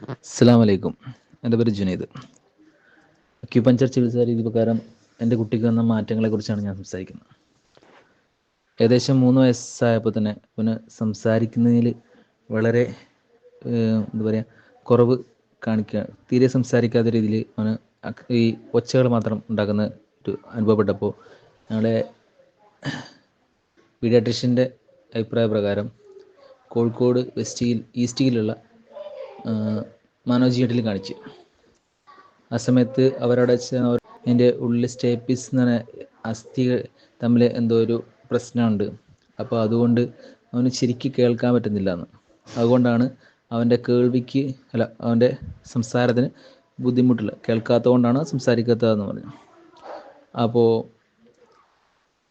അസ്സാം വലൈക്കും എന്റെ പേര് ജുനൈദ്. അക്യുപഞ്ചർ ചികിത്സാ രീതി പ്രകാരം എന്റെ കുട്ടിക്ക് വന്ന മാറ്റങ്ങളെക്കുറിച്ചാണ് ഞാൻ സംസാരിക്കുന്നത്. ഏകദേശം മൂന്ന് വയസ്സായപ്പോൾ തന്നെ അവന് സംസാരിക്കുന്നതിൽ വളരെ എന്താ പറയുക കുറവ് കാണിക്കുക തീരെ സംസാരിക്കാത്ത രീതിയിൽ അവന് ഈ ഒച്ചകൾ മാത്രം ഉണ്ടാക്കുന്ന ഒരു അനുഭവപ്പെട്ടപ്പോൾ ഞങ്ങളുടെ പീഡിയാട്രിഷ്യന്റെ അഭിപ്രായ പ്രകാരം കോഴിക്കോട് വെസ്റ്റ് ഈസ്റ്റിയിലുള്ള മനോജ് ജേട്ടിൽ കാണിച്ചു. ആ സമയത്ത് അവരവിടെ എന്റെ ഉള്ളിൽ സ്റ്റേപ്പിസ് എന്ന് പറഞ്ഞ അസ്ഥി തമ്മിൽ എന്തോ ഒരു പ്രശ്നമുണ്ട്. അപ്പോൾ അതുകൊണ്ട് അവന് ശരിക്ക് കേൾക്കാൻ പറ്റുന്നില്ല എന്ന് അതുകൊണ്ടാണ് അവന്റെ കേൾവിക്ക് അല്ല അവന്റെ സംസാരത്തിന് ബുദ്ധിമുട്ടില്ല കേൾക്കാത്തത് കൊണ്ടാണ് സംസാരിക്കാത്തതെന്ന് പറഞ്ഞു അപ്പോൾ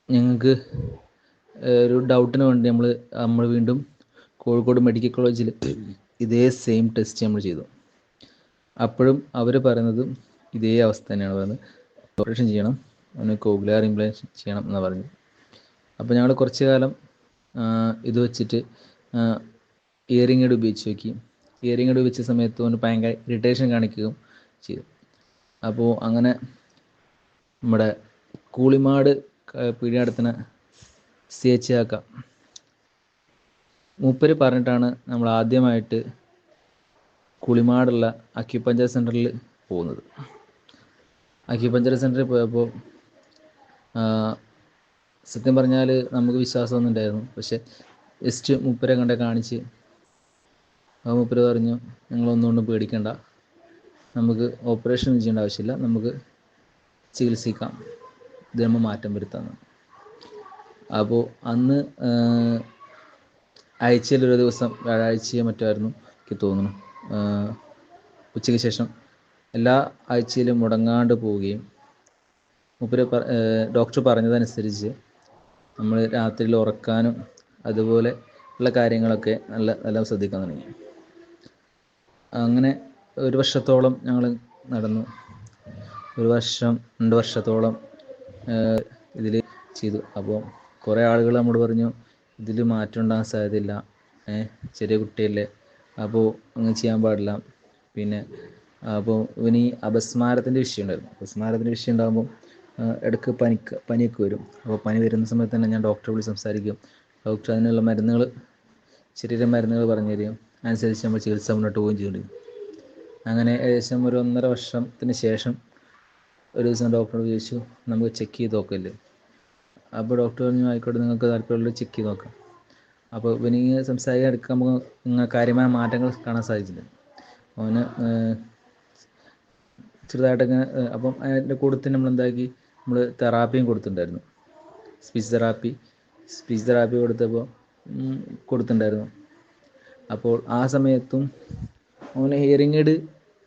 ഞങ്ങൾക്ക് ഒരു ഡൗട്ടിന് വേണ്ടി നമ്മൾ നമ്മൾ വീണ്ടും കോഴിക്കോട് മെഡിക്കൽ കോളേജിൽ ഇതേ സെയിം ടെസ്റ്റ് നമ്മൾ ചെയ്തു. അപ്പോഴും അവർ പറയുന്നതും ഇതേ അവസ്ഥ തന്നെയാണ് പറയുന്നത്. ഓപ്പറേഷൻ ചെയ്യണം. അവന് കോഗുലർ ഇംപ്ലാൻഷൻ ചെയ്യണം എന്ന് പറഞ്ഞു അപ്പോൾ ഞങ്ങൾ കുറച്ച് കാലം ഇത് വെച്ചിട്ട് ഇയറിംഗ് എയ്ഡ് ഉപയോഗിച്ച് നോക്കി. ഇയറിംഗ് എയ്ഡ് ഉപയോഗിച്ച സമയത്ത് അവന് ഭയങ്കര ഇറിറ്റേഷൻ കാണിക്കുകയും ചെയ്തു. അപ്പോൾ അങ്ങനെ നമ്മുടെ കൂളിമാട് പീടിയടത്തിന് സി എച്ച് ആക്കാം. മൂപ്പര് പറഞ്ഞിട്ടാണ് നമ്മൾ ആദ്യമായിട്ട് കുളിമാടുള്ള അക്യുപഞ്ചർ സെന്ററിൽ പോകുന്നത്. അക്യുപഞ്ചർ സെന്ററിൽ പോയപ്പോൾ സത്യം പറഞ്ഞാൽ നമുക്ക് വിശ്വാസമൊന്നും ഉണ്ടായിരുന്നു പക്ഷെ ജസ്റ്റ് മൂപ്പരെ കണ്ട കാണിച്ച് ആ മൂപ്പര് പറഞ്ഞു നിങ്ങളൊന്നുകൊണ്ടും പേടിക്കണ്ട. നമുക്ക് ഓപ്പറേഷൻ ചെയ്യേണ്ട ആവശ്യമില്ല. നമുക്ക് ചികിത്സിക്കാം. ഇതിനുമ്പോൾ മാറ്റം വരുത്താമെന്ന് അപ്പോൾ അന്ന് ആഴ്ചയിൽ ഒരു ദിവസം വ്യാഴാഴ്ചയോ മറ്റായിരുന്നു എനിക്ക് തോന്നുന്നു. ഉച്ചയ്ക്ക് ശേഷം എല്ലാ ആഴ്ചയിലും മുടങ്ങാണ്ട് പോവുകയും മൂപ്പര് ഡോക്ടർ പറഞ്ഞതനുസരിച്ച് നമ്മൾ രാത്രിയിൽ ഉറക്കാനും അതുപോലെ ഉള്ള കാര്യങ്ങളൊക്കെ നല്ല നല്ല ശ്രദ്ധിക്കാൻ തുടങ്ങി. അങ്ങനെ ഒരു വർഷത്തോളം ഞങ്ങൾ നടന്നു. ഒരു വർഷം രണ്ട് വർഷത്തോളം ഇതിൽ ചെയ്തു. അപ്പോൾ കുറേ ആളുകൾ നമ്മൾ പറഞ്ഞു ഇതിൽ മാറ്റം ഉണ്ടാകാൻ സാധ്യതയില്ല. ചെറിയ കുട്ടിയല്ലേ. അപ്പോൾ അങ്ങനെ ചെയ്യാൻ പാടില്ല. പിന്നെ അപ്പോൾ ഇവന് അപസ്മാരത്തിന്റെ വിഷയം ഉണ്ടായിരുന്നു. അപസ്മാരത്തിന്റെ വിഷയം ഉണ്ടാകുമ്പോൾ ഇടയ്ക്ക് പനിക്ക് പനിയൊക്കെ വരും. അപ്പോൾ പനി വരുന്ന സമയത്ത് തന്നെ ഞാൻ ഡോക്ടറെ വിളിച്ച് സംസാരിക്കും. ഡോക്ടർ അതിനുള്ള മരുന്നുകൾ ശരീര മരുന്നുകൾ പറഞ്ഞു തരും. അനുസരിച്ച് നമ്മൾ ചികിത്സ മുന്നോട്ട് പോവുകയും ചെയ്യുന്നുണ്ട് അങ്ങനെ ഏകദേശം ഒരു ഒന്നര വർഷത്തിന് ശേഷം ഒരു ദിവസം ഡോക്ടറോട് ചോദിച്ചു നമുക്ക് ചെക്ക് ചെയ്ത് നോക്കല്ലേ? അപ്പോൾ ഡോക്ടർ പറഞ്ഞു ആയിക്കോട്ടെ നിങ്ങൾക്ക് താല്പര്യമുള്ള ചെക്ക് ചെയ്ത് നോക്കാം. അപ്പോൾ ഇവന് സംസാരിക്കാൻ എടുക്കാൻ നമുക്ക് കാര്യമായ മാറ്റങ്ങൾ കാണാൻ സാധിച്ചില്ല. അവന് ചെറുതായിട്ടൊക്കെ അപ്പം അതിന്റെ കൂടെ നമ്മൾ എന്താക്കി? നമ്മൾ തെറാപ്പിയും കൊടുത്തിട്ടുണ്ടായിരുന്നു. സ്പീച്ച് തെറാപ്പി സ്പീച്ച് തെറാപ്പി കൊടുത്തപ്പോൾ കൊടുത്തിട്ടുണ്ടായിരുന്നു. അപ്പോൾ ആ സമയത്തും അവന് ഹിയറിംഗ് എയ്ഡ്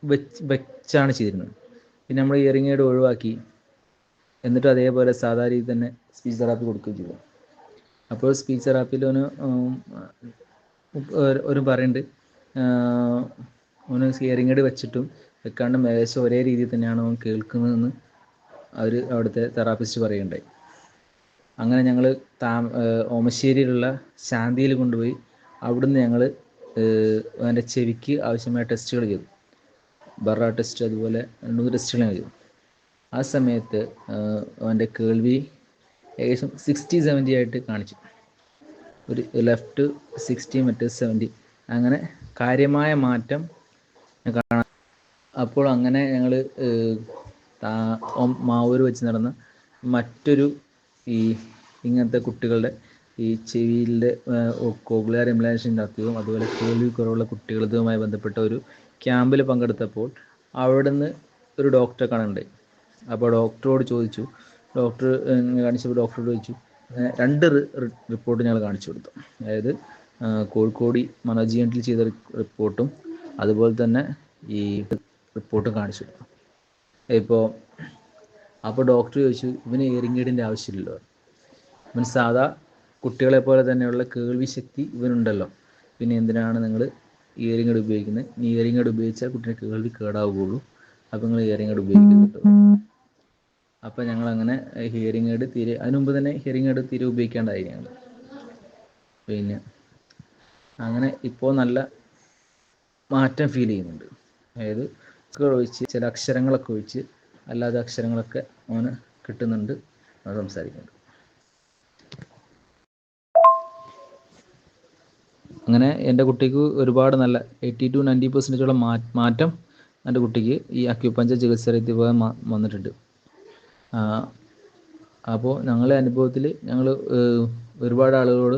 വെച്ച് വെച്ചാണ് ചെയ്തിരുന്നത്. പിന്നെ നമ്മൾ ഹിയറിംഗ് എയ്ഡ് ഒഴിവാക്കി. എന്നിട്ടും അതേപോലെ സാധാ രീതി തന്നെ സ്പീച്ച് തെറാപ്പി കൊടുക്കുകയും ചെയ്തു. അപ്പോൾ സ്പീച്ച് തെറാപ്പിയിൽ ഒരു പറയുന്നുണ്ട് ഒന്ന് ഹിയറിംഗ് എയ്ഡ് വെച്ചിട്ടും വെക്കാണ്ടും ഏകദേശം ഒരേ രീതിയിൽ തന്നെയാണ് അവൻ കേൾക്കുന്നതെന്ന് അവർ അവിടുത്തെ തെറാപ്പിസ്റ്റ് പറയുകയുണ്ടായി. അങ്ങനെ ഞങ്ങൾ താ ഓമശ്ശേരിയിലുള്ള ശാന്തിയിൽ കൊണ്ടുപോയി അവിടുന്ന് ഞങ്ങൾ അവന്റെ ചെവിക്ക് ആവശ്യമായ ടെസ്റ്റുകൾ ചെയ്തു. ബറ ടെസ്റ്റ് അതുപോലെ രണ്ട് മൂന്ന് ടെസ്റ്റുകൾ ചെയ്തു. ആ സമയത്ത് അവന്റെ കേൾവി ഏകദേശം സിക്സ്റ്റി സെവന്റി ആയിട്ട് കാണിച്ചു. ഒരു ലെഫ്റ്റ് സിക്സ്റ്റി മറ്റേ സെവന്റി അങ്ങനെ കാര്യമായ മാറ്റം കാണാം അപ്പോൾ അങ്ങനെ ഞങ്ങൾ മാവൂർ വെച്ച് നടന്ന മറ്റൊരു ഈ ഇങ്ങനത്തെ കുട്ടികളുടെ ഈ ചെവിയിലെ കോക്ലിയർ ഇംപ്ലാൻഷൻ നടത്തിയതും അതുപോലെ കേൾവി കുറവുള്ള കുട്ടികളുമായി ബന്ധപ്പെട്ട ഒരു ക്യാമ്പിൽ പങ്കെടുത്തപ്പോൾ അവിടുന്ന് ഒരു ഡോക്ടറെ കാണുന്നുണ്ടായി അപ്പോൾ ഡോക്ടറോട് ചോദിച്ചു. ഡോക്ടർ കാണിച്ചപ്പോൾ ഡോക്ടറോട് ചോദിച്ചു. രണ്ട് റിപ്പോർട്ട് ഞങ്ങൾ കാണിച്ചു കൊടുത്തു. അതായത് കോഴിക്കോട് മനോജ് യൂണിറ്റിൽ ചെയ്ത റിപ്പോർട്ടും അതുപോലെ തന്നെ ഈ റിപ്പോർട്ടും കാണിച്ചു കൊടുത്തു. ഇപ്പോൾ അപ്പോൾ ഡോക്ടർ ചോദിച്ചു ഇവന് ഇയറിംഗ് എയ്ഡിന്റെ ആവശ്യമില്ലല്ലോ. ഇവൻ സാധാ കുട്ടികളെ പോലെ തന്നെയുള്ള കേൾവി ശക്തി ഇവനുണ്ടല്ലോ. പിന്നെ എന്തിനാണ് നിങ്ങൾ ഇയറിംഗ് എയ്ഡ് ഉപയോഗിക്കുന്നത്? ഇയറിംഗ് എയ്ഡ് ഉപയോഗിച്ചാൽ കുട്ടിയുടെ കേൾവി കേടാവുകയുള്ളൂ. അപ്പോൾ നിങ്ങൾ ഇയറിംഗ് എയ്ഡ് ഉപയോഗിക്കരുത് അപ്പോൾ ഞങ്ങൾ അങ്ങനെ ഹിയറിംഗ് എയ്ഡ് തീരെ അതിനു മുമ്പ് തന്നെ ഹിയറിംഗ് എയ്ഡ് തീരെ ഉപയോഗിക്കേണ്ടായി ഞങ്ങൾ പിന്നെ അങ്ങനെ ഇപ്പോൾ നല്ല മാറ്റം ഫീൽ ചെയ്യുന്നുണ്ട്. അതായത് ഒഴിച്ച് ചില അക്ഷരങ്ങളൊക്കെ ഒഴിച്ച് അല്ലാതെ അക്ഷരങ്ങളൊക്കെ അവന് കിട്ടുന്നുണ്ട് അവൻ സംസാരിക്കുന്നുണ്ട്. അങ്ങനെ എന്റെ കുട്ടിക്ക് ഒരുപാട് നല്ല എയ്റ്റി ടു നയന്റി പെർസെന്റേജോളം മാറ്റം എന്റെ കുട്ടിക്ക് ഈ അക്യുപഞ്ചർ ചികിത്സ രീതി വന്നിട്ടുണ്ട്. അപ്പോൾ ഞങ്ങളുടെ അനുഭവത്തിൽ ഞങ്ങൾ ഒരുപാട് ആളുകളോട്